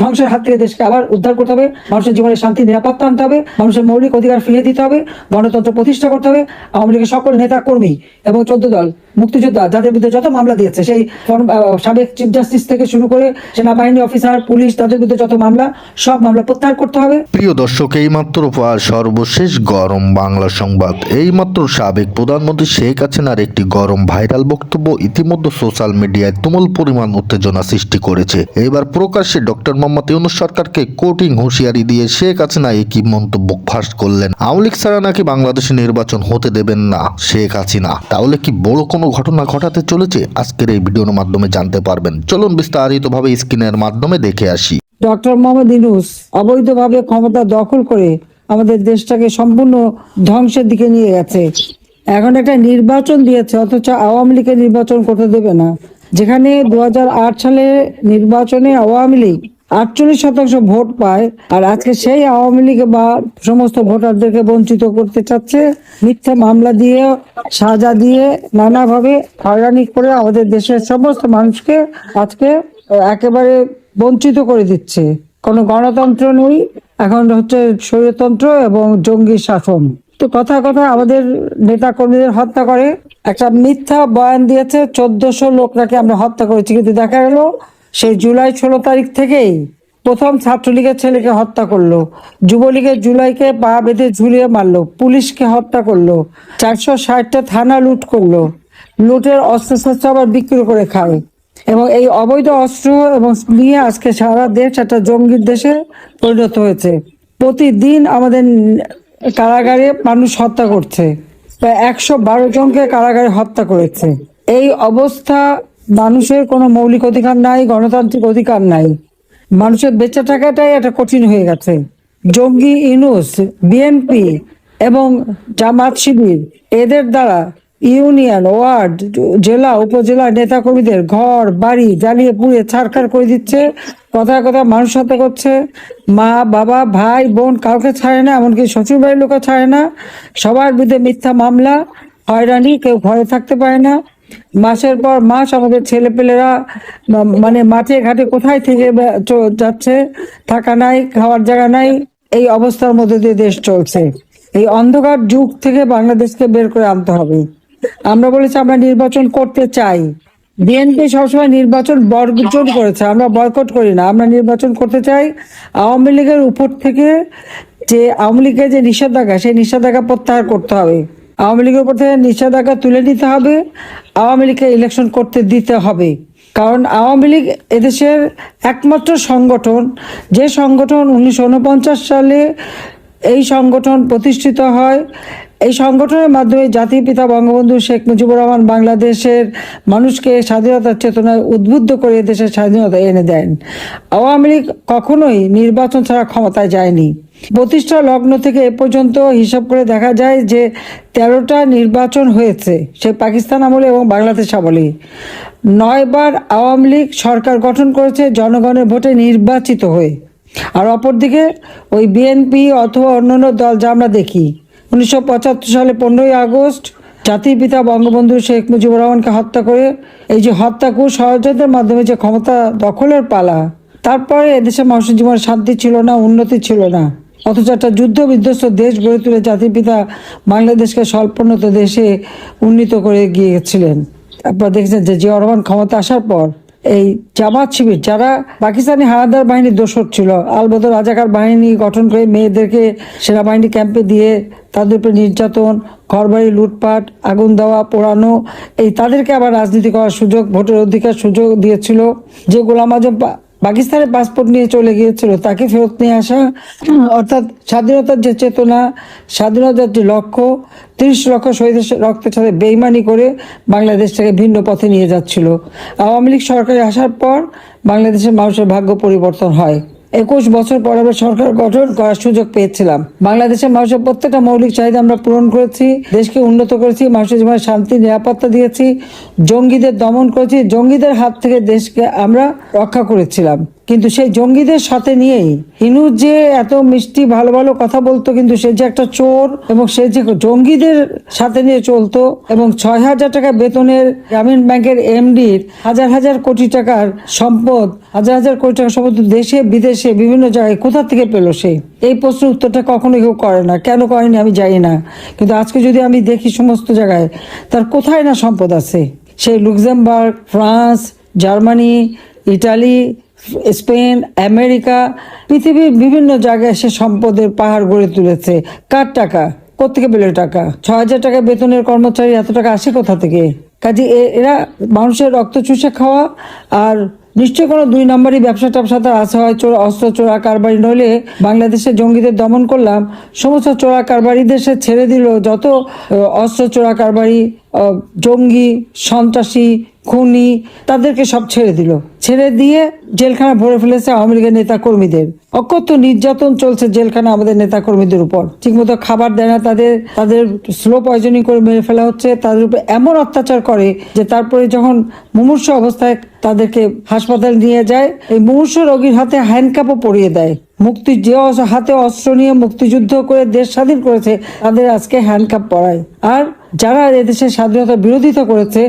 ধ্বংসের হাত থেকে দেশকে আবার উদ্ধার করতে হবে। মানুষের জীবনে শান্তি, নিরাপত্তা আনতে হবে। মানুষের মৌলিক অধিকার ফিরিয়ে দিতে হবে। গণতন্ত্র প্রতিষ্ঠা করতে হবে। আওয়ামী লীগের সকল নেতা কর্মী এবং চোদ্দ দল, মুক্তিযোদ্ধা যাদের বিরুদ্ধে যত মামলা দিয়েছে, সেই সাবেক চিফ জাস্টিস থেকে শুরু করে সেনাবাহিনী অফিসার, পুলিশ, তাদের বিরুদ্ধে যত মামলা, সব মামলা প্রত্যাহার করতে হবে। প্রিয় দর্শক, এইমাত্র পাওয়া সর্বশেষ গরম বাংলা সংবাদ। এইমাত্র সাবেক প্রধানমন্ত্রী শেখ হাসিনার একটি গরম ভাইরাল বক্তব্য ইতিমধ্যে সোশ্যাল মিডিয়ায় তুমুল পরিমাণ উত্তেজনা সৃষ্টি করেছে। এবার প্রকাশ্যে ডক্টর মোহাম্মদ ইউনুস সরকারকে কোটিং হুঁশিয়ারি দিয়ে শেখ হাসিনা একই মন্তব্য ফাঁস করলেন। আওয়ামী লীগ ছাড়া নাকি বাংলাদেশে নির্বাচন হতে দেবেন না শেখ হাসিনা। তাহলে কি বড় কোনো ঘটনা ঘটাতে চলেছে? আজকের এই ভিডিওর মাধ্যমে জানতে পারবেন। চলুন বিস্তারিতভাবে স্ক্রিনের মাধ্যমে দেখে আসি। ডক্টর মোহাম্মদ ইনুস অবৈধভাবে ক্ষমতা দখল করে আমাদের দেশটাকে সম্পূর্ণ ধ্বংসের দিকে নিয়ে গেছে। এখন একটা নির্বাচন দিয়েছে, অথচ আওয়ামী লীগের নির্বাচন করতে দেবে না। যেখানে দু হাজার আট সালে নির্বাচনে আওয়ামী লীগ আটচল্লিশ শতাংশ ভোট পায়, আর আজকে সেই আওয়ামী লীগ বা সমস্ত ভোটারদেরকে বঞ্চিত করতে চাচ্ছে, মিথ্যা মামলা দিয়ে, সাজা দিয়ে, নানাভাবে হয়রানি করে আমাদের দেশের সমস্ত মানুষকে আজকে একেবারে বঞ্চিত করে দিচ্ছে। কোনো গণতন্ত্র নেই, এখন হচ্ছে স্বৈরতন্ত্র এবং জঙ্গি শাসন। তো কথা কথা আমাদের নেতা কর্মীদের হত্যা করে, একটা মিথ্যা বয়ান দিয়েছে, চোদ্দশো লোক নাকি আমরা হত্যা করেছি, কিন্তু দেখা গেল সেই জুলাই ষোলো তারিখ থেকেই প্রথম ছাত্রলীগের ছেলেকে হত্যা করল। যুবলীগের জুলাইকে পা বেঁধে ঝুলিয়ে মারলো, পুলিশকে হত্যা করল, চারশো ষাটটা থানা লুট করল, লুটের অস্ত্রশস্ত্র আবার বিক্রি করে খায় এবং এই অবৈধ অস্ত্র এবং নিয়ে আজকে সারা দেশ একটা জঙ্গির দেশে পরিণত হয়েছে। প্রতিদিন আমাদের কারাগারে মানুষ হত্যা করছে। প্রায় একশো বারো জনকে কারাগারে হত্যা করেছে। এই অবস্থা মানুষের কোনো মৌলিক অধিকার নাই, গণতান্ত্রিক অধিকার নাই। মানুষের বেঁচে থাকাটাই একটা কঠিন হয়ে গেছে। জঙ্গি, ইনুস, বিএনপি এবং জামাত শিবির, এদের দ্বারা ইউনিয়ন, ওয়ার্ড, জেলা উপজেলা নেতাকর্মীদের ঘর, বাড়ি জ্বালিয়ে পুড়িয়ে ছাড়খাড় করে দিচ্ছে, কথায় কথা মানুষ হত্যা করছে। মা, বাবা, ভাই, বোন কাউকে ছাড়ে না, এমনকি শ্বশুর বাড়ির লোকও ছাড়ে না। সবার বিরুদ্ধে মিথ্যা মামলা, হয়রানি, কেউ ঘরে থাকতে পারে না। মাসের পর মাস আমাদের ছেলেপেলেরা মানে মাঠে ঘাটে কোথায় থেকে যাচ্ছে, থাকা নাই, খাওয়ার জায়গা নাই, এই অবস্থার মধ্যে দিয়ে দেশ চলছে। এই অন্ধকার যুগ থেকে বাংলাদেশকে বের করে আনতে হবে। আমরা বলেছি আমরা নির্বাচন করতে চাই। বিএনপি সবসময় নির্বাচন বর্জন করেছে, আমরা বয়কট করি না। আমরা নির্বাচন করতে চাই আওয়ামী লীগের উপর থেকে যে, আওয়ামী লীগের যে নিষেধাজ্ঞা, সেই নিষেধাজ্ঞা প্রত্যাহার করতে হবে। আওয়ামী লীগের উপর থেকে নিষেধাজ্ঞা তুলে নিতে হবে, আওয়ামী লীগকে ইলেকশন করতে দিতে হবে। কারণ আওয়ামী লীগ এদেশের একমাত্র সংগঠন, যে সংগঠন উনিশশো উনপঞ্চাশ সালে এই সংগঠন প্রতিষ্ঠিত হয় এই সংগঠনের মাধ্যমে জাতির পিতা বঙ্গবন্ধু শেখ মুজিবুর রহমান বাংলাদেশের মানুষকে স্বাধীনতার চেতনায় উদ্বুদ্ধ করে দেশের স্বাধীনতা এনে দেন। আওয়ামী লীগ কখনোই নির্বাচন ছাড়া ক্ষমতায় যায়নি। প্রতিষ্ঠা লগ্ন থেকে এ পর্যন্ত হিসাব করে দেখা যায় যে তেরোটা নির্বাচন হয়েছে, সে পাকিস্তান আমলে এবং বাংলাদেশ আমলে। নয়বার আওয়ামী লীগ সরকার গঠন করেছে জনগণের ভোটে নির্বাচিত হয়ে। আর অপরদিকে ওই বিএনপি অথবা অন্যান্য দল যা আমরা দেখি উনিশশো পঁচাত্তর সালে পনেরোই আগস্ট জাতির পিতা বঙ্গবন্ধু শেখ মুজিবুর রহমানকে হত্যা করে এই যে হত্যাকু ষড়যন্ত্রের মাধ্যমে যে ক্ষমতা দখলের পালা, তারপরে এদেশে মানুষের জীবনে শান্তি ছিল না, উন্নতি ছিল না। অথচ একটা যুদ্ধ বিধ্বস্ত দেশ গড়ে তুলে জাতির পিতা বাংলাদেশকে স্বল্পোন্নত দেশে উন্নীত করে গিয়েছিলেন। আপনারা দেখেছেন যে জিয়া রহমান ক্ষমতা আসার পর এই জামাত শিবির যারা পাকিস্তানি হানাদার বাহিনীর দোষর ছিল, আলবদর রাজাকার বাহিনী গঠন করে মেয়েদেরকে সেনাবাহিনী ক্যাম্পে দিয়ে তাদের উপরে নির্যাতন, ঘরবাড়ি লুটপাট, আগুন দেওয়া, পোড়ানো, এই তাদেরকে আবার রাজনীতি করার সুযোগ, ভোটের অধিকার সুযোগ দিয়েছিল। যে গোলাম আজম পাকিস্তানের পাসপোর্ট নিয়ে চলে গিয়েছিল, তাকে ফেরত নিয়ে আসা, অর্থাৎ স্বাধীনতার যে চেতনা, স্বাধীনতার যে লক্ষ্য, তিরিশ লক্ষ শহীদের রক্তের সাথে বেইমানি করে বাংলাদেশটাকে ভিন্ন পথে নিয়ে যাচ্ছিল। আওয়ামী লীগ সরকারে আসার পর বাংলাদেশের মানুষের ভাগ্য পরিবর্তন হয়। একুশ বছর পর আমরা সরকার গঠন করার সুযোগ পেয়েছিলাম। বাংলাদেশের মানুষের প্রত্যেকটা মৌলিক চাহিদা আমরা পূরণ করেছি, দেশকে উন্নত করেছি, মানুষের জীবনে শান্তি, নিরাপত্তা দিয়েছি, জঙ্গিদের দমন করেছি, জঙ্গিদের হাত থেকে দেশকে আমরা রক্ষা করেছিলাম। কিন্তু সেই জঙ্গিদের সাথে নিয়েই ইনুস যে এত মিষ্টি, ভালো ভালো কথা বলতো, কিন্তু সে যে একটা চোর এবং সে যে জঙ্গিদের সাথে নিয়ে চলতো এবং ছয় হাজার টাকা বেতনের গ্রামীণ ব্যাংকের এমডির হাজার হাজার কোটি টাকার সম্পদ, হাজার হাজার কোটি টাকার সম্পদ দেশে, বিদেশে, বিভিন্ন জায়গায় কোথা থেকে পেল সে? এই প্রশ্নের উত্তরটা কখনো কেউ করে না। কেন করেনি আমি জানি না। কিন্তু আজকে যদি আমি দেখি সমস্ত জায়গায়, তার কোথায় না সম্পদ আছে? সেই Luxembourg, France, Germany, Italy Spain, America, পৃথিবীর বিভিন্ন জায়গায় সে সম্পদের পাহাড় গড়ে তুলেছে। কার টাকা? কোথেকে পেলে টাকা? ছ হাজার টাকা বেতনের কর্মচারী এত টাকা আসে কোথা থেকে? কাজে এরা মানুষের রক্ত চুষে খাওয়া আর নিশ্চয় কোনো দুই নম্বরই ব্যবসা ট্যাবসা তার আছে হয়, চোরা, অস্ত্র, চোরা কারবারি। নইলে বাংলাদেশে জঙ্গিদের দমন করলাম। সমস্ত চোরা কারবারিদের সে ছেড়ে দিল। যত অস্ত্র, চোরা কারবারি জঙ্গি, সন্ত্রাসী, খুনি তাদেরকে সব ছেড়ে দিল। ছেড়ে দিয়ে জেলখানা ভরে ফেলেছে আওয়ামী লীগের নেতা কর্মীদের অকথ্য নির্যাতন চলছে জেলখানা আমাদের নেতা কর্মীদের উপর। ঠিকমতো খাবার দেয় না তাদের তাদের স্লো পয়জনিং করে মেরে ফেলা হচ্ছে, তাদের উপর এমন অত্যাচার করে যে তারপরে যখন মুমূর্ষ অবস্থায় তাদেরকে হাসপাতাল নিয়ে যায়, এই মুমূর্ষ রোগীর হাতে হ্যান্ডকাপও পরিয়ে দেয়। মুক্তি যে হাতে অস্ত্র নিয়ে মুক্তিযুদ্ধ করে দেশ স্বাধীন করেছে, তাদের আজকে হ্যান্ডকাপ পরায়। আর যারা এদেশের স্বাধীনতার বিরোধিতা করেছে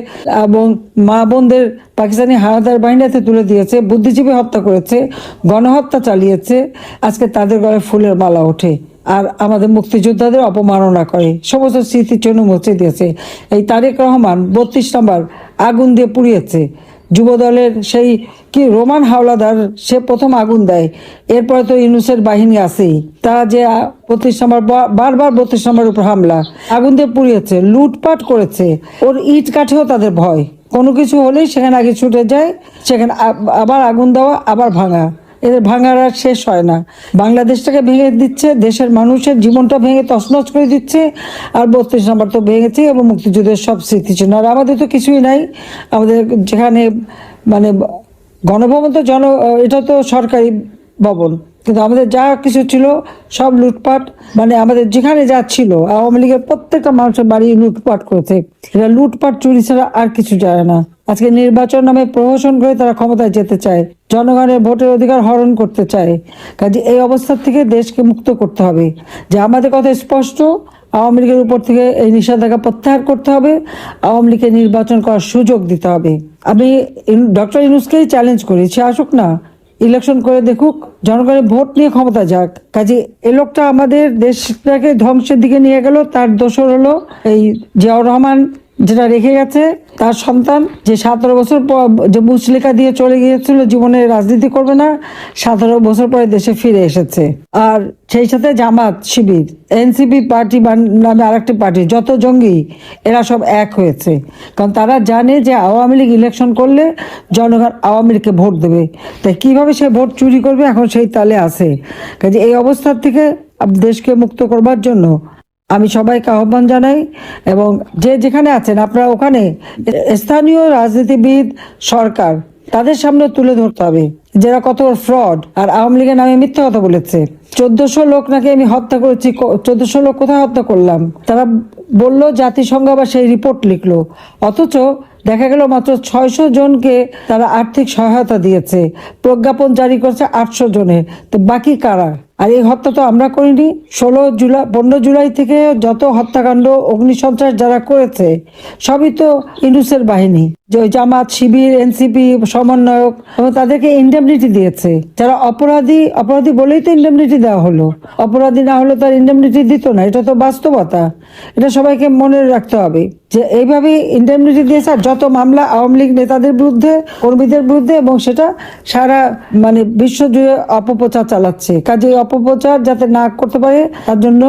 এবং মা বোনদের পাকিস্তানি হানাদার বাহিনীতে তুলে দিয়েছে, বুদ্ধিজীবী হত্যা করেছে, গণহত্যা চালিয়েছে, আজকে তাদের গলায় ফুলের মালা ওঠে। আর আমাদের মুক্তিযোদ্ধাদের অপমাননা করে। সমস্ত স্মৃতির জন্য মুছে দিয়েছে। এই তারেক রহমান বত্রিশ নম্বর আগুন দিয়ে পুড়িয়েছে। যুব দলের সেই কি রোমান হাওলাদার, সে প্রথম আগুন দেয়। এরপরে তো ইউনুসের বাহিনী আছেই। তারা যে বত্রিশ নম্বর বারবার বত্রিশ নম্বর উপর হামলা, আগুন দিয়ে পুড়িয়েছে, লুটপাট করেছে, ওর ইট কাঠেও তাদের ভয়। কোনো কিছু হলেই সেখানে আগে ছুটে যায়, সেখানে আবার আগুন দেওয়া, আবার ভাঙা। এদের ভাঙার আর শেষ হয় না। বাংলাদেশটাকে ভেঙে দিচ্ছে, দেশের মানুষের জীবনটা ভেঙে তছনছ করে দিচ্ছে, আর বত্রিশ নম্বর তো ভেঙেছে এবং মুক্তিযুদ্ধের সব স্মৃতি ছিল আর আমাদের তো কিছুই নাই। আমাদের যেখানে মানে গণভবন তো জন, এটা তো সরকারি ভবন। কিন্তু আমাদের যা কিছু ছিল সব লুটপাট মানে আমাদের যেখানে যা ছিল, আওয়ামী লীগের প্রত্যেকটা মানুষের বাড়ি লুটপাট করেছে। এরা লুটপাট, চুরি ছাড়া আর কিছু জানে না। আজকে নির্বাচন নামে প্রহসন করে তারা ক্ষমতায় যেতে চায়। জনগণের ভোটের অধিকার হরণ করতে চায়। কাজে এই অবস্থা থেকে দেশকে মুক্ত করতে হবে। যে আমাদের কথা স্পষ্ট, আওয়ামী লীগের উপর থেকে এই নিষেধাজ্ঞা প্রত্যাহার করতে হবে। আওয়ামী লীগকে নির্বাচন করার সুযোগ দিতে হবে। আমি ডক্টর ইনুসকেই চ্যালেঞ্জ করি, সে আসুক না। ইলেকশন করে দেখুক, জনগণের ভোট নিয়ে ক্ষমতা যাক। কাজে এ লোকটা আমাদের দেশটাকে ধ্বংসের দিকে নিয়ে গেল, তার দোষর হলো এই জিয়াউর রহমান। যেটা রেখে গেছে, তার সন্তান যে সতেরো বছর পর যে মুচলিকা দিয়ে চলে গিয়েছিল, জীবনে রাজনীতি করবে না, সতেরো বছর পরে দেশে ফিরে এসেছে। আর সেই সাথে জামাত শিবির, এনসিপি পার্টি নামে আরেকটি পার্টি, যত জঙ্গি, এরা সব এক হয়েছে। কারণ তারা জানে যে আওয়ামী লীগ ইলেকশন করলে জনগণ আওয়ামী লীগকে ভোট দেবে। তাই কীভাবে সে ভোট চুরি করবে, এখন সেই তালে আছে। কাজে এই অবস্থার থেকে দেশকে মুক্ত করবার জন্য আমি সবাইকে আহ্বান জানাই এবং যে যেখানে আছেন, আপনারা ওখানে স্থানীয় রাজনীতিবিদ, সরকার, তাদের সামনে তুলে ধরতে হবে। যারা কত ফ্রড আর আওয়ামী লীগের নামে মিথ্যা কথা বলেছে। চোদ্দশো লোক নাকি আমি হত্যা করেছি চোদ্দশো লোক কোথায় হত্যা করলাম? তারা বলল, জাতিসংঘ আবার সেই রিপোর্ট লিখলো। অথচ দেখা গেল মাত্র ছয়শো জনকে তারা আর্থিক সহায়তা দিয়েছে। প্রজ্ঞাপন জারি করছে আটশো জনের তো বাকি কারা? আর এই হত্যা তো আমরা করিনি। ষোলো জুলাই, পনেরো জুলাই থেকে যত হত্যাকাণ্ড অগ্নিসন্ত্রাস যারা করেছে, সবই তো ইন্ডুসের বাহিনী। যে জামাত, শিবির, এনসিপি, সমন্বয়ক, এবং তাদেরকে ইন্ডেমনিটি দিয়েছে। যারা অপরাধী অপরাধী বলেই তো ইন্ডেমনিটি দেওয়া হলো। অপরাধী না হলে তার ইন্ডেমনিটি দিত না। এটা তো বাস্তবতা। এটা সবাইকে মনে রাখতে হবে যে এইভাবে ইন্ডেমনিটি দিয়েছে আর যত মামলা আওয়ামী লীগ নেতাদের বিরুদ্ধে, কর্মীদের বিরুদ্ধে, এবং সেটা সারা মানে বিশ্বজুড়ে অপপ্রচার চালাচ্ছে। কাজে অপপ্রচার যাতে না করতে পারে, তার জন্য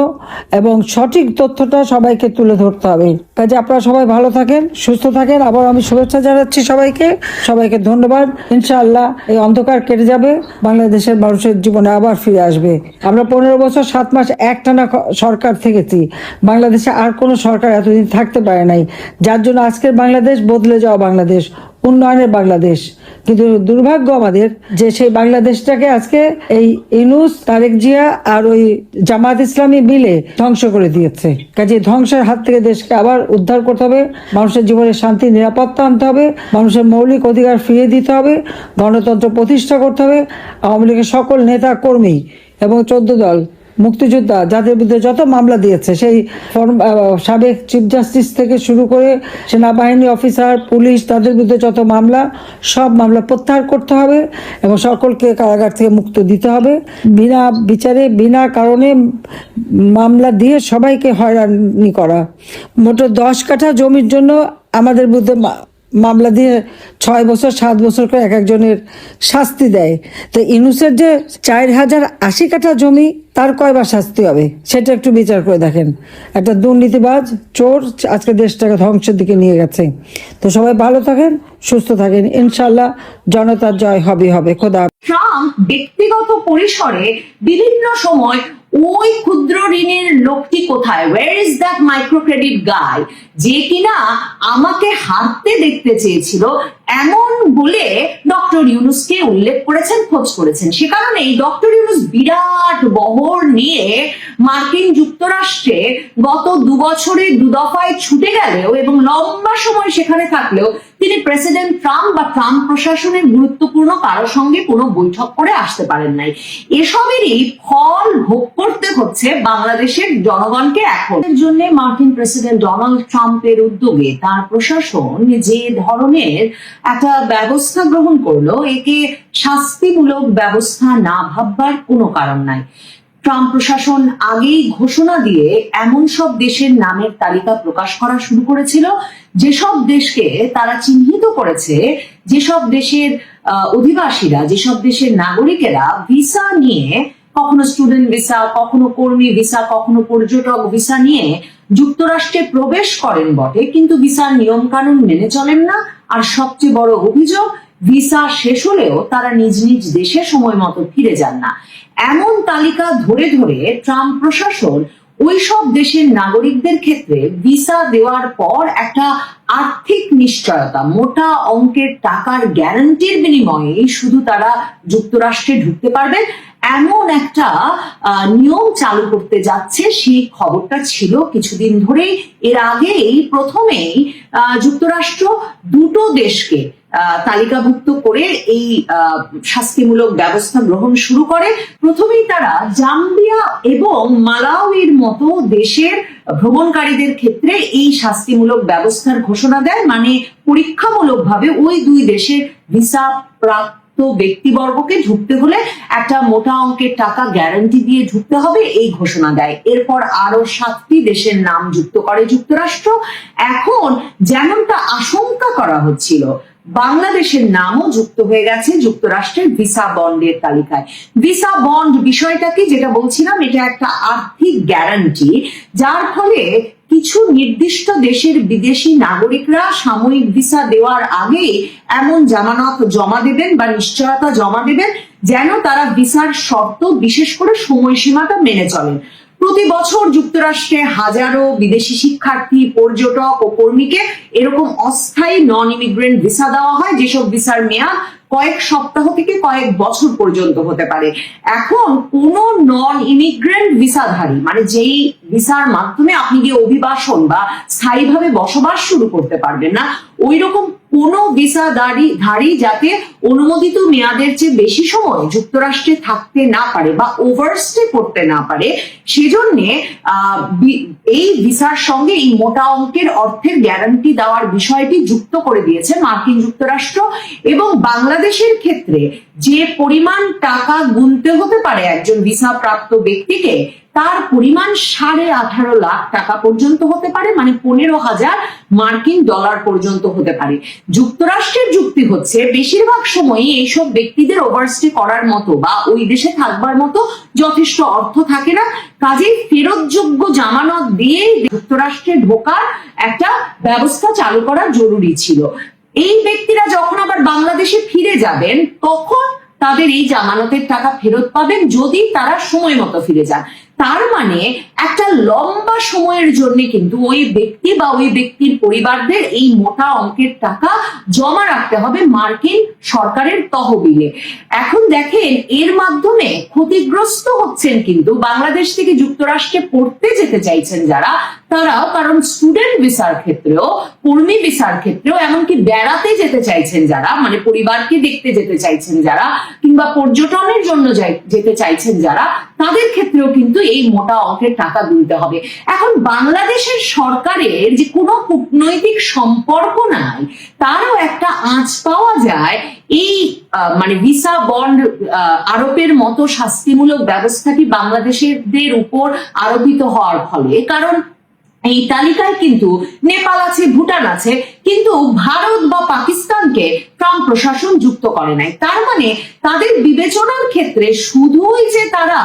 এবং সঠিক তথ্যটা সবাইকে তুলে ধরতে হবে। কাজে আপনারা সবাই ভালো থাকেন, সুস্থ থাকেন। আবার আমি শুভেচ্ছা জানাচ্ছি সবাইকে। সবাইকে ধন্যবাদ। ইনশাআল্লাহ এই অন্ধকার কেটে যাবে। বাংলাদেশের মানুষের জীবনে আবার ফিরে আসবে। আমরা পনেরো বছর, সাত মাস একটানা সরকার থেকেছি। বাংলাদেশে আর কোনো সরকার এতদিন থাকতে পারে নাই। যার জন্য আজকের বাংলাদেশ বদলে যাওয়া বাংলাদেশ। উন্নয়নের বাংলাদেশ। কিন্তু দুর্ভাগ্য আমাদের যে সেই বাংলাদেশটাকে আজকে এই ইনুস তারেক জিয়া আর ওই জামাত ইসলামী মিলে ধ্বংস করে দিয়েছে। কাজে ধ্বংসের হাত থেকে দেশকে আবার উদ্ধার করতে হবে, মানুষের জীবনে শান্তি, নিরাপত্তা আনতে হবে, মানুষের মৌলিক অধিকার ফিরিয়ে দিতে হবে, গণতন্ত্র প্রতিষ্ঠা করতে হবে, আওয়ামী লীগের সকল নেতা কর্মী এবং চোদ্দ দল মুক্তিযোদ্ধা যাদের বিরুদ্ধে যত মামলা দিয়েছে, সেই সাবেক চিফ জাস্টিস থেকে শুরু করে সেনাবাহিনী অফিসার পুলিশ, তাদের বিরুদ্ধে যত মামলা, সব মামলা প্রত্যাহার করতে হবে এবং সকলকে কারাগার থেকে মুক্ত দিতে হবে। বিনা বিচারে, বিনা কারণে মামলা দিয়ে সবাইকে হয়রানি করা। মোট দশ কাঠা জমির জন্য আমাদের বিরুদ্ধে মামলা দিয়ে ছয় বছর, সাত বছর করে এক একজনের শাস্তি দেয়। তো ইনুসের যে চার হাজার আশি কাঠা জমি, তার কয়বার শাস্তি হবে? সেটা একটু বিচার করে দেখেন। একটা দুর্নীতিবাজ চোর আজকে দেশটাকে ধ্বংসের দিকে নিয়ে গেছে। তো সবাই ভালো থাকেন, সুস্থ থাকেন। ইনশাল্লাহ জনতার জয় হবে হবে। খোদা ব্যক্তিগত পরিসরে বিভিন্ন সময় ওই ক্ষুদ্র ঋণের লোকটি কোথায়? Where is that micro credit guy যে কিনা আমাকে হারতে দেখতে চেয়েছিল, এমন বলে ডক্টর ইউনুসকে উল্লেখ করেছেন, খোঁজ করেছেন। সে কারণেই ডক্টর ইউনুস বিরাট বহর নিয়ে মার্কিন যুক্তরাষ্ট্রে গত দু বছরে দু দফায় ছুটে গেলেও এবং লম্বা সময় সেখানে থাকলেও তিনি প্রেসিডেন্ট ট্রাম্প বা ট্রাম্প প্রশাসনের গুরুত্বপূর্ণ কারোর সঙ্গে কোনো বৈঠক করে আসতে পারেন নাই। এসবেরই ফল ভোগ করতে হচ্ছে বাংলাদেশের জনগণকে এখন। এর জন্য মার্কিন প্রেসিডেন্ট ডোনাল্ড ট্রাম্পের উদ্যোগে তার প্রশাসন যে ধরনের একটা ব্যবস্থা গ্রহণ করল, একে শাস্তিমূলক ব্যবস্থা না ভাববার কোনো কারণ নাই। ট্রাম্প প্রশাসন আগেই ঘোষণা দিয়ে এমন সব দেশের নামের তালিকা প্রকাশ করা শুরু করেছিল। যেসব দেশকে তারা চিহ্নিত করেছে, যেসব দেশের অধিবাসীরা, যেসব দেশের নাগরিকেরা ভিসা নিয়ে, কখনো স্টুডেন্ট ভিসা, কখনো কর্মী ভিসা, কখনো পর্যটক ভিসা নিয়ে যুক্তরাষ্ট্রে প্রবেশ করেন বটে, কিন্তু ভিসার নিয়ম কানুন মেনে চলেন না। আর সবচেয়ে বড় অভিযোগ ভিসা শেষ হলেও তারা নিজ নিজ দেশে সময় মতো ফিরে যান না। এমন তালিকা ধরে ধরে ট্রাম্প প্রশাসন ওইসব দেশের নাগরিকদের ক্ষেত্রে ভিসা দেওয়ার পর একটা আর্থিক নিশ্চয়তা, মোটা অঙ্কের টাকার গ্যারান্টির বিনিময়ে শুধু তারা যুক্তরাষ্ট্রে ঢুকতে পারবেন, এমন একটা নিয়ম চালু করতে যাচ্ছে সেই খবরটা ছিল কিছুদিন ধরেই। এর আগেই প্রথমেই যুক্তরাষ্ট্র দুটো দেশকে তালিকাভুক্ত করে এই শাস্তিমূলক ব্যবস্থা গ্রহণ শুরু করে। প্রথমেই তারা জাম্বিয়া এবং মালাউইর মতো দেশের ভ্রমণকারীদের ক্ষেত্রে এই শাস্তিমূলক ব্যবস্থার ঘোষণা দেয়। মানে পরীক্ষামূলকভাবে ওই দুই দেশের ভিসা প্রাপ্ত ব্যক্তিবর্গকে ঢুকতে হলে একটা মোটা অঙ্কের টাকা গ্যারান্টি দিয়ে ঢুকতে হবে, এই ঘোষণা দেয়। এরপর আরও সাতটি দেশের নাম যুক্ত করে যুক্তরাষ্ট্র। এখন যেমনটা আশঙ্কা করা হচ্ছিল বাংলাদেশের নামও যুক্ত হয়ে গেছে যুক্তরাষ্ট্রের ভিসা বন্ডের তালিকায়। ভিসা বন্ড বিষয়টা কি যেটা বলছিলাম, এটা একটা আর্থিক গ্যারান্টি, যার ফলে কিছু নির্দিষ্ট দেশের বিদেশি নাগরিকরা সাময়িক ভিসা দেওয়ার আগে এমন জামানত জমা দেবেন বা নিশ্চয়তা জমা দেবেন যেন তারা ভিসার শর্ত বিশেষ করে সময়সীমাটা মেনে চলেন। প্রতি বছর যুক্তরাষ্ট্রে হাজারো বিদেশি শিক্ষার্থী, পর্যটক ও কর্মীকে এরকম অস্থায়ী নন ইমিগ্রেন্ট ভিসা দেওয়া হয়, যেসব ভিসার মেয়াদ কয়েক সপ্তাহ থেকে কয়েক বছর পর্যন্ত হতে পারে। এখন কোন নন ইমিগ্রেন্ট ভিসাধারী মানে যেই ভিসার মাধ্যমে আপনি গিয়ে অভিবাসন বা স্থায়ীভাবে বসবাস শুরু করতে পারবেন না ওই রকম কোন ভিসাধারী, ধারী যাতে অনুমোদিত মেয়াদের চেয়ে বেশি সময় যুক্তরাষ্ট্রে থাকতে না পারে বা ওভারস্টে করতে না পারে, সেজন্যে এই ভিসার সঙ্গে এই মোটা অঙ্কের অর্থের গ্যারান্টি দেওয়ার বিষয়টি যুক্ত করে দিয়েছে মার্কিন যুক্তরাষ্ট্র এবং বাংলাদেশের ক্ষেত্রে যে পরিমাণ টাকা গুনতে হতে পারে একজন ভিসা প্রাপ্ত ব্যক্তিকে তার পরিমাণ সাড়ে আঠারো লাখ টাকা পর্যন্ত হতে পারে মানে পনেরো হাজার মার্কিন ডলার পর্যন্ত হতে পারে। যুক্তরাষ্ট্রের যুক্তি হচ্ছে, বেশিরভাগ সময়ই এইসব ব্যক্তিদের ওভারস্টে করার মতো বা ওই দেশে থাকবার মতো যথেষ্ট অর্থ থাকে না। কাজেই ফেরতযোগ্য জামানত দিয়ে যুক্তরাষ্ট্রে ঢোকার একটা ব্যবস্থা চালু করা জরুরি ছিল। এই ব্যক্তিরা যখন আবার বাংলাদেশে ফিরে যাবেন, তখন তাদের এই জামানতের টাকা ফেরত পাবেন যদি তারা সময় মতো ফিরে যান। তার মানে একটা লম্বা সময়ের জন্য কিন্তু ওই ব্যক্তি বা ওই ব্যক্তির পরিবারদের এই মোটা অঙ্কের টাকা জমা রাখতে হবে মার্কিন সরকারের তহবিলে। এখন দেখেন, এর মাধ্যমে ক্ষতিগ্রস্ত হচ্ছেন কিন্তু বাংলাদেশ থেকে যুক্তরাষ্ট্রে পড়তে যেতে চাইছেন যারা তারাও কারণ স্টুডেন্ট ভিসার ক্ষেত্রেও, কর্মী ভিসার ক্ষেত্রেও এমনকি বেড়াতে যেতে চাইছেন যারা মানে পরিবারকে দেখতে যেতে চাইছেন যারা, কিংবা পর্যটনের জন্য যেতে চাইছেন যারা, তাদের ক্ষেত্রেও কিন্তু এই মোটা অঙ্কের টাকা গুনতে হবে। এখন বাংলাদেশের সরকারের যে কোনো কূটনৈতিক সম্পর্ক নাই, তারও একটা আঁচ পাওয়া যায় এই মানে ভিসা বন্ড আরোপের মতো শাস্তিমূলক ব্যবস্থাটি বাংলাদেশের উপর আরোপিত হওয়ার ফলে? কারণ এই তালিকায় কিন্তু নেপাল আছে, ভুটান আছে, কিন্তু ভারত বা পাকিস্তানকে ট্রাম্প প্রশাসন যুক্ত করে নাই। তার মানে তাদের বিবেচনার ক্ষেত্রে শুধুই যে তারা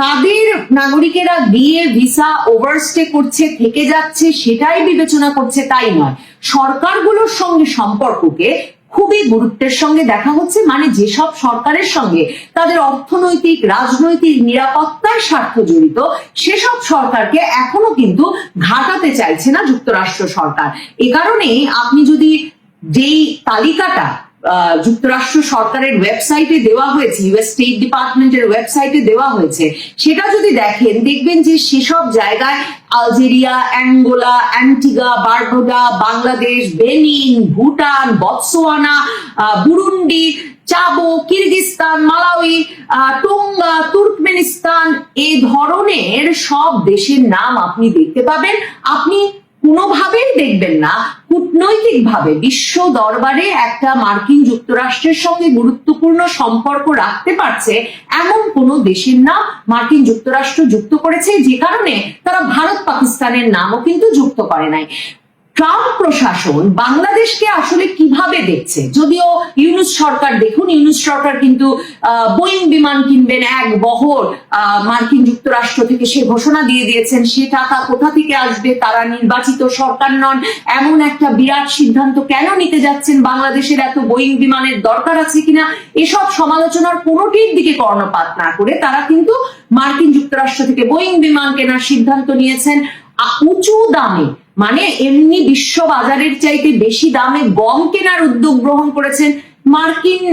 কাদের নাগরিকেরা গিয়ে ভিসা ওভারস্টে করছে, থেকে যাচ্ছে, সেটাই বিবেচনা করছে তাই নয়। সরকারগুলোর সঙ্গে সম্পর্ককে খুবই গুরুত্বের সঙ্গে দেখা হচ্ছে মানে যেসব সরকারের সঙ্গে তাদের অর্থনৈতিক, রাজনৈতিক নিরাপত্তার স্বার্থ জড়িত, সেসব সরকারকে এখনও কিন্তু ঘাটাতে চাইছে না যুক্তরাষ্ট্র সরকার। এ কারণেই আপনি যদি যেই তালিকাটা যুক্তরাষ্ট্র সরকারের ওয়েবসাইটে দেওয়া হয়েছে ইউএস স্টেট ডিপার্টমেন্টের ওয়েবসাইটে দেওয়া হয়েছে। সেটা যদি দেখেন, দেখবেন যে সেসব জায়গায় Algeria, Angola, Antigua Barbuda Bangladesh, Benin, Bhutan Botswana Burundi, চাবো, কিরগিস্তান, মালাউই টোঙ্গা, তুর্কমেনিস্তান এই ধরনের সব দেশের নাম আপনি দেখতে পাবেন। আপনি কোনোভাবেই দেখবেন না কূটনৈতিক ভাবে বিশ্ব দরবারে একটা মার্কিন যুক্তরাষ্ট্রের সঙ্গে গুরুত্বপূর্ণ সম্পর্ক রাখতে পারছে এমন কোন দেশের নাম মার্কিন যুক্তরাষ্ট্র যুক্ত করেছে, যে কারণে তারা ভারত পাকিস্তানের নামও কিন্তু যুক্ত করে নাই। ট্রাম্প প্রশাসন বাংলাদেশকে আসলে কীভাবে দেখছে? যদিও ইউনুস সরকার, দেখুন, ইউনুস সরকার কিন্তু বোয়িং বিমান কিনবেন এক বহর মার্কিন যুক্তরাষ্ট্র থেকে সে ঘোষণা দিয়ে দিয়েছেন, সে টাকা কোথা থেকে আসবে, তারা নির্বাচিত সরকার নন। এমন একটা বিরাট সিদ্ধান্ত কেন নিতে যাচ্ছেন? বাংলাদেশের এত বোয়িং বিমানের দরকার আছে কিনা? এসব সমালোচনার কোনোটির দিকে কর্ণপাত না করে তারা কিন্তু মার্কিন যুক্তরাষ্ট্র থেকে বোয়িং বিমান কেনার সিদ্ধান্ত নিয়েছেন। উঁচু দামে মানে এমনি বিশ্ব বাজারের চাইতে বেশি দামে গম কেনার উদ্যোগ গ্রহণ করেছেন মার্কিন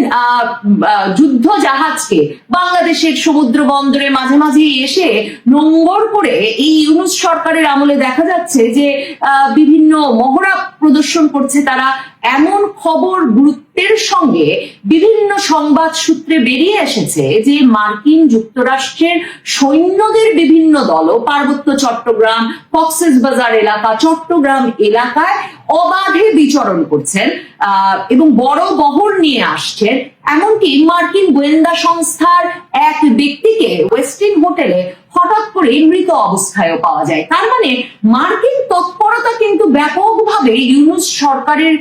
যুদ্ধ জাহাজকে। বাংলাদেশের সমুদ্র বন্দরে মাঝে মাঝে এসে নোঙ্গর করে এই ইউনুস সরকারের আমলে দেখা যাচ্ছে যে বিভিন্ন মহড়া প্রদর্শন করছে তারা। এমন খবর গুরুত্বের সঙ্গে বিভিন্ন সংবাদ সূত্রে বেরিয়ে এসেছে যে মার্কিন যুক্তরাষ্ট্রের সৈন্যদের বিভিন্ন দলও পার্বত্য চট্টগ্রাম, কক্সেস বাজার এলাকা, চট্টগ্রাম এলাকায় অবাধে বিচরণ করছেন এবং বড় বহর নিয়ে আসছেন। এমনকি মার্কিন গোয়েন্দা সংস্থার এক ব্যক্তিকে ওয়েস্টিন হোটেলে হঠাৎ করে মৃত অবস্থায়ও পাওয়া যায়। তার মানে মার্কিন তৎপরতা কিন্তু ব্যাপকভাবে ইউনুস সরকারের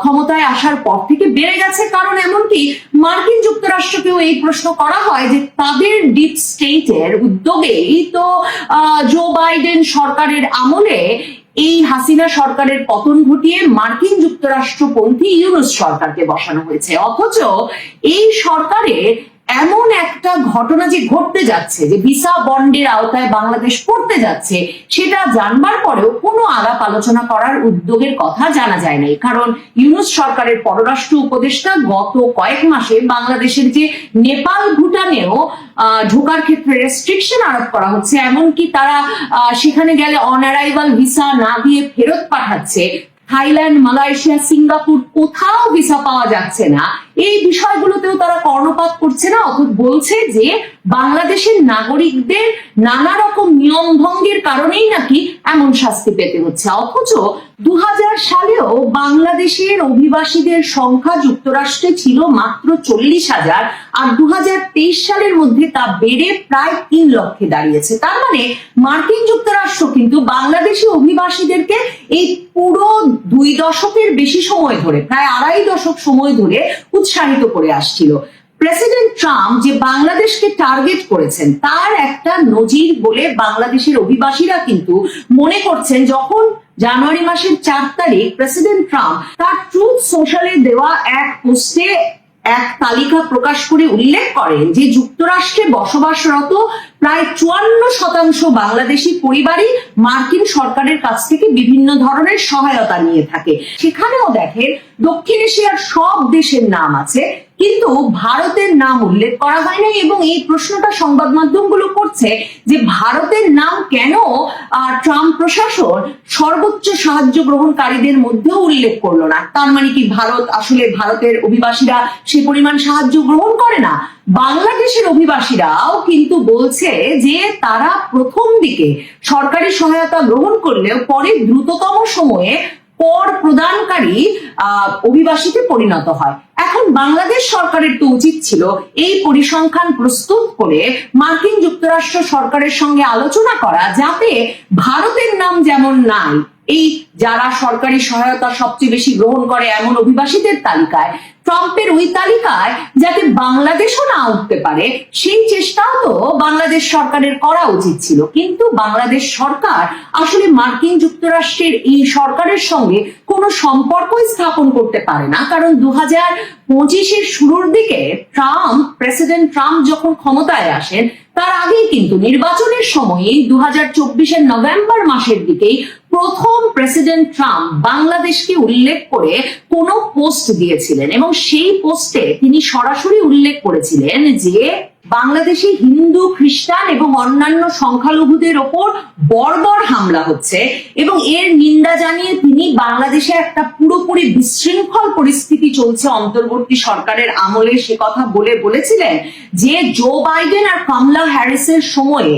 ক্ষমতায় আসার পর থেকে বেড়ে গেছে। কারণ এমনকি মার্কিন যুক্তরাষ্ট্রকেও এই প্রশ্ন করা হয় যে তাদের ডিপ স্টেটের উদ্যোগেই তো জো বাইডেন সরকারের আমলে এই হাসিনা সরকারের পতন ঘটিয়ে মার্কিন যুক্তরাষ্ট্রপন্থী ইউনুস সরকারকে বসানো হয়েছে। অথচ এই সরকারের এমন একটা ঘটনা যে ঘটতে যাচ্ছে, যে ভিসা বন্ডের আওতায় বাংলাদেশ পড়তে যাচ্ছে, সেটা জানবার পরেও কোনো আলাপ আলোচনা করার উদ্যোগের কথা জানা যায় নাই কারণ ইউনুস সরকারের পররাষ্ট্র উপদেষ্টা গত কয়েক মাসে বাংলাদেশের যে নেপাল ভুটানেও ঢোকার ক্ষেত্রে রেস্ট্রিকশন আরোপ করা হচ্ছে। এমনকি তারা সেখানে গেলে অনারাইভাল ভিসা না দিয়ে ফেরত পাঠাচ্ছে। থাইল্যান্ড, মালয়েশিয়া, সিঙ্গাপুর কোথাও ভিসা পাওয়া যাচ্ছে না। এই বিষয়গুলোতেও তারা কর্ণপাত করছে না অথচ বলছে যে বাংলাদেশের নাগরিকদের নানা রকম নিয়ম ভঙ্গের কারণেই নাকি এমন শাস্তি পেতে হচ্ছে। অথচ দু সালেও বাংলাদেশের অভিবাসীদের সংখ্যা যুক্তরাষ্ট্রে ছিল মাত্র চল্লিশ হাজার, আর দু হাজার তেইশ সালের মধ্যে তা বেড়ে প্রায় তিন লক্ষে দাঁড়িয়েছে। তার মানে মার্কিন যুক্তরাষ্ট্র কিন্তু বাংলাদেশি অভিবাসীদেরকে এই পুরো দুই দশকের বেশি সময় ধরে, প্রায় আড়াই দশক সময় ধরে উৎসাহিত করে আসছিল। প্রেসিডেন্ট ট্রাম্প যে বাংলাদেশকে টার্গেট করেছেন, তার একটা নজির বলে বাংলাদেশের অভিবাসীরা কিন্তু মনে করছেন যখন জানুয়ারি মাসের চার তারিখ প্রেসিডেন্ট ট্রাম্প তার ট্রুথ সোশ্যালে দেওয়া এক পোস্টে এক তালিকা প্রকাশ করে উল্লেখ করেন যে যুক্তরাষ্ট্রে বসবাসরত প্রায় চুয়ান্ন শতাংশ বাংলাদেশি পরিবারই মার্কিন সরকারের কাছ থেকে বিভিন্ন ধরনের সহায়তা নিয়ে থাকে। সেখানেও দেখেন, দক্ষিণ এশিয়ার সব দেশের নাম আছে, কিন্তু ভারতের নাম উল্লেখ করা হয় নাই এবং এই প্রশ্নটা সংবাদ মাধ্যমগুলো করছে যে ভারতের নাম কেন ট্রাম্প প্রশাসন সর্বোচ্চ সাহায্য গ্রহণকারীদের মধ্যেও উল্লেখ করল না? তার মানে কি ভারত, আসলে ভারতের অভিবাসীরা সে পরিমাণ সাহায্য গ্রহণ করে না? বাংলাদেশের অভিবাসীরাও কিন্তু বলছে যে তারা প্রথম দিকে সরকারি সহায়তা গ্রহণ করলেও পরে দ্রুততম সময়ে কর প্রদানকারী অভিবাসীতে পরিণত হয়। এখন বাংলাদেশ সরকারের তো উচিত ছিল এই পরিসংখ্যান প্রস্তুত করে মার্কিন যুক্তরাষ্ট্র সরকারের সঙ্গে আলোচনা করা যাতে ভারতের নাম যেমন নাই, এই যারা সরকারি সহায়তা সবচেয়ে বেশি গ্রহণ করে এমন অভিবাসীদের তালিকায় ট্রাম্পের ওই তালিকায় যাতে বাংলাদেশও না উঠতে পারে, সেই চেষ্টাও তো বাংলাদেশ সরকারের করা উচিত ছিল। কিন্তু বাংলাদেশ সরকার আসলে মার্কিন যুক্তরাষ্ট্রের এই সরকারের সঙ্গে কোনো সম্পর্কই স্থাপন করতে পারে না। কারণ দু হাজার পঁচিশের শুরুর দিকে ট্রাম্প, প্রেসিডেন্ট ট্রাম্প যখন ক্ষমতায় আসেন, তার আগেই কিন্তু নির্বাচনের সময়ে দু হাজার চব্বিশের নভেম্বর মাসের দিকেই প্রথম প্রেসিডেন্ট ট্রাম্প বাংলাদেশকে উল্লেখ করে কোন পোস্ট দিয়েছিলেন। এবং সেই পোস্টে তিনি সরাসরি উল্লেখ করেছিলেন যে বাংলাদেশে হিন্দু, খ্রিস্টান এবং অন্যান্য সংখ্যালঘুদের ওপর বর্বর হামলা হচ্ছে এবং এর নিন্দা জানিয়ে তিনি বাংলাদেশে একটা পুরোপুরি বিশৃঙ্খল পরিস্থিতি চলছে অন্তর্বর্তী সরকারের আমলে। সে কথা বলে বলেছিলেন যে জো বাইডেন আর কমলা হ্যারিসের সময়ে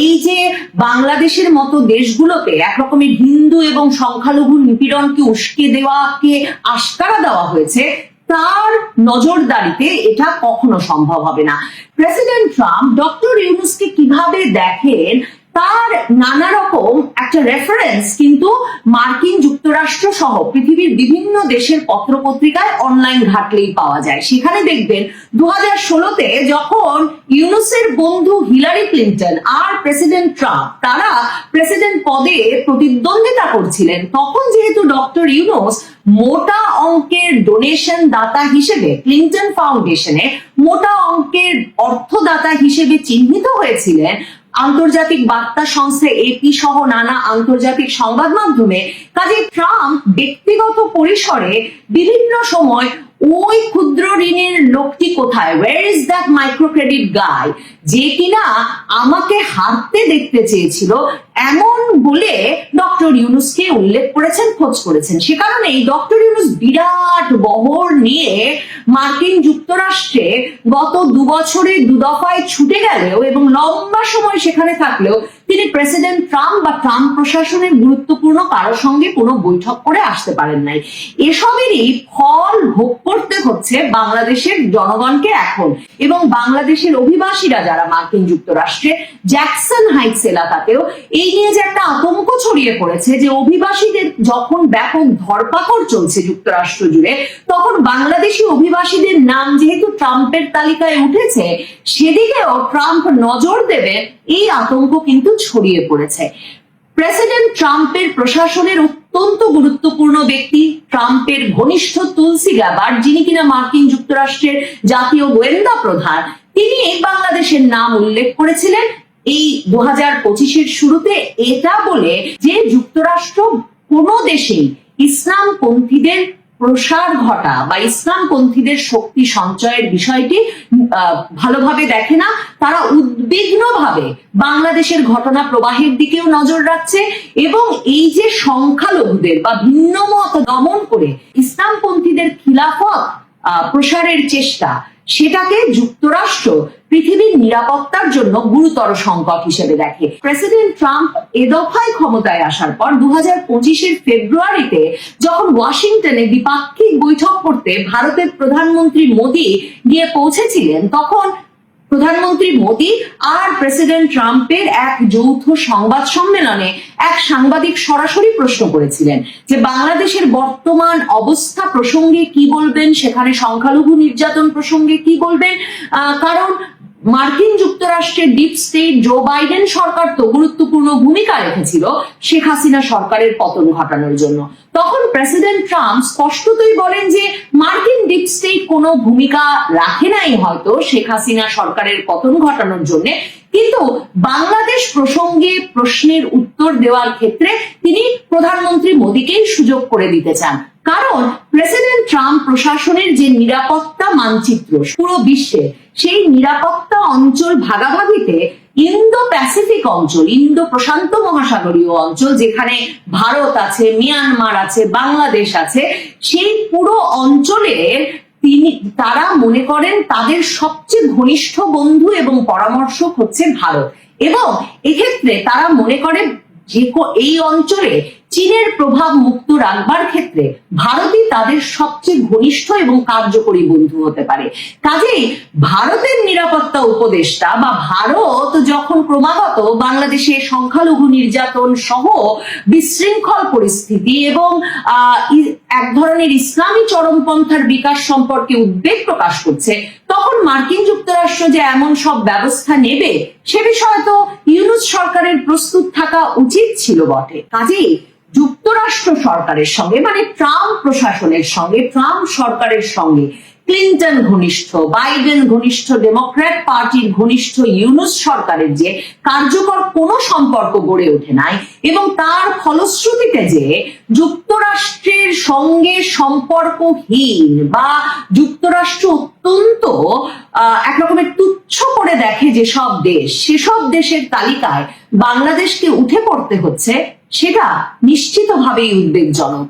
এই যে বাংলাদেশের মতো দেশগুলোতে একরকমের হিন্দু এবং সংখ্যালঘু নিপীড়নকে উস্কে দেওয়াকে আস্কারা দেওয়া হয়েছে তার নজরদারিতে এটা কখনো সম্ভব হবে না। প্রেসিডেন্ট ট্রাম্প ডক্টর ইউনুসকে কীভাবে দেখেন তার নানা রকম একটা রেফারেন্স কিন্তু মার্কিন যুক্তরাষ্ট্র সহ পৃথিবীর বিভিন্ন দেশের পত্রপত্রিকায় অনলাইন ঘাটলেই পাওয়া যায়। সেখানে দেখবেন দু হাজার ষোলোতে যখন ইউনুসের বন্ধু হিলারি ক্লিন্টন আর প্রেসিডেন্ট ট্রাম্প, তারা প্রেসিডেন্ট পদে প্রতিদ্বন্দ্বিতা করছিলেন, তখন যেহেতু ডক্টর ইউনুস মোটা অঙ্কের ডোনেশন দাতা হিসেবে, ক্লিন্টন ফাউন্ডেশনে মোটা অঙ্কের অর্থদাতা হিসেবে চিহ্নিত হয়েছিলেন আন্তর্জাতিক বার্তা সংস্থা এপি সহ নানা আন্তর্জাতিক সংবাদ মাধ্যমে কাজে ট্রাম্প ব্যক্তিগত পরিসরে বিভিন্ন সময় ওই ক্ষুদ্র ঋণের লোকটি কোথায়? Where is that micro credit guy যে কিনা আমাকে হারতে দেখতে চেয়েছিল, এমন বলে ডক্টর ইউনুসকে উল্লেখ করেছেন, খোঁজ করেছেন। সে কারণেই ডক্টর ইউনুস বিরাট বহর নিয়ে মার্কিন যুক্তরাষ্ট্রে গত দু বছরে দু দফায় ছুটে গেলেও এবং লম্বা সময় সেখানে থাকলেও তিনি প্রেসিডেন্ট ট্রাম্প বা ট্রাম্প প্রশাসনের গুরুত্বপূর্ণ কারোর সঙ্গে কোনো বৈঠক করে আসতে পারেন নাই। এসবেরই ফল ভোগ করতে হচ্ছে বাংলাদেশের জনগণকে এখন এবং বাংলাদেশের অভিবাসীরা যারা মার্কিন যুক্তরাষ্ট্রে জ্যাকসন হাইটস এলাকাতেও এই নিয়ে যে একটা আতঙ্ক ছড়িয়ে পড়েছে যে অভিবাসীদের যখন ব্যাপক ধরপাকড় চলছে যুক্তরাষ্ট্র জুড়ে, তখন বাংলাদেশি অভিবাসীদের নাম যেহেতু ট্রাম্পের তালিকায় উঠেছে, সেদিকেও ট্রাম্প নজর দেবে, এই আতঙ্ক কিন্তু ছড়িয়ে পড়েছে। প্রেসিডেন্ট ট্রাম্পের প্রশাসনের অত্যন্ত গুরুত্বপূর্ণ ব্যক্তি, ট্রাম্পের ঘনিষ্ঠ তুলসী গ্যাবার যিনি কিনা মার্কিন যুক্তরাষ্ট্রের জাতীয় গোয়েন্দা প্রধান, তিনি বাংলাদেশের নাম উল্লেখ করেছিলেন। এই দু হাজার পঁচিশের শুরুতে এটা বলে যে যুক্তরাষ্ট্র কোনো দেশেই ইসলামপন্থীদের প্রসার ঘটা বা ইসলামপন্থীদের শক্তি সঞ্চয়ের বিষয়টি ভালোভাবে দেখে না, তারা উদ্বিগ্নভাবে বাংলাদেশের ঘটনা প্রবাহের দিকেও নজর রাখছে এবং এই যে সংখ্যালঘুদের বা ভিন্ন মত দমন করে ইসলামপন্থীদের খিলাফত প্রসারের চেষ্টা, সেটাকে যুক্তরাষ্ট্র পৃথিবীর নিরাপত্তার জন্য গুরুতর সংকট হিসেবে দেখে। প্রেসিডেন্ট ট্রাম্প এ দফায় ক্ষমতায় আসার পর দু হাজার ফেব্রুয়ারিতে যখন ওয়াশিংটনে দ্বিপাক্ষিক বৈঠক করতে ভারতের প্রধানমন্ত্রী মোদী গিয়ে পৌঁছেছিলেন, তখন প্রধানমন্ত্রী মোদী আর প্রেসিডেন্ট ট্রাম্পের এক যৌথ সংবাদ সম্মেলনে এক সাংবাদিক সরাসরি প্রশ্ন করেছিলেন যে বাংলাদেশের বর্তমান অবস্থা প্রসঙ্গে কি বলবেন? সেখানে সংখ্যালঘু নির্যাতন প্রসঙ্গে কি বলবেন? কারণ মার্কিন যুক্তরাষ্ট্রের ডিপ স্টেট জো বাইডেন সরকার তো গুরুত্বপূর্ণ ভূমিকা রেখেছিল শেখ হাসিনা সরকারের পতন ঘটানোর জন্য। তখন প্রেসিডেন্ট ট্রাম্প স্পষ্টতই বলেন যে মার্কিন ডিপ স্টেট কোনো ভূমিকা রাখে নাই হয়তো শেখ হাসিনা সরকারের পতন ঘটানোর জন্য, কিন্তু বাংলাদেশ প্রসঙ্গে প্রশ্নের উত্তর দেওয়ার ক্ষেত্রে তিনি প্রধানমন্ত্রী মোদীকেই সুযোগ করে দিতে চান। কারণ প্রেসিডেন্ট ট্রাম্প প্রশাসনের যে নিরাপত্তা মানচিত্র পুরো বিশ্বে, সেই নিরাপত্তা অঞ্চল ভাগাভাগিতে ইন্দো প্যাসিফিক অঞ্চল ইন্দো প্রশান্ত মহাসাগরীয় অঞ্চল, যেখানে ভারত আছে, মিয়ানমার আছে, বাংলাদেশ আছে, সেই পুরো অঞ্চলের তিনি, তারা মনে করেন তাদের সবচেয়ে ঘনিষ্ঠ বন্ধু এবং পরামর্শক হচ্ছে ভারত। এবং এক্ষেত্রে তারা মনে করে যে এই অঞ্চলে চীনের প্রভাব মুক্ত রাখবার ক্ষেত্রে ভারতই তাদের সবচেয়ে ঘনিষ্ঠ এবং কার্যকরী বন্ধু হতে পারে। কাজেই ভারতের নিরাপত্তা উপদেষ্টা বা ভারত যখন ক্রমাগত বাংলাদেশে সংখ্যালঘু নির্যাতন সহ বিশৃঙ্খল পরিস্থিতি এবং এক ধরনের ইসলামী চরমপন্থার বিকাশ সম্পর্কে উদ্বেগ প্রকাশ করছে, তখন মার্কিন যুক্তরাষ্ট্র যে এমন সব ব্যবস্থা নেবে সে বিষয়ে তো ইউনুস সরকারের প্রস্তুত থাকা উচিত ছিল বটে। কাজেই যুক্তরাষ্ট্র সরকারের সঙ্গে মানে ট্রাম্প প্রশাসনের সঙ্গে, ট্রাম্প সরকারের সঙ্গে ক্লিন্টন ঘনিষ্ঠ বাইডেন ঘনিষ্ঠ ডেমোক্র্যাট পার্টির ঘনিষ্ঠ ইউনুস সরকারের যে কার্যকর কোনো সম্পর্ক গড়ে ওঠে নাই এবং তার ফলশ্রুতিতে যে যুক্তরাষ্ট্রের সঙ্গে সম্পর্কহীন বা যুক্তরাষ্ট্র অত্যন্ত আহ, এক রকমের তুচ্ছ করে দেখে যেসব দেশ সেসব দেশের তালিকায় বাংলাদেশকে উঠে পড়তে হচ্ছে সেটা নিশ্চিতভাবেই উদ্বেগজনক।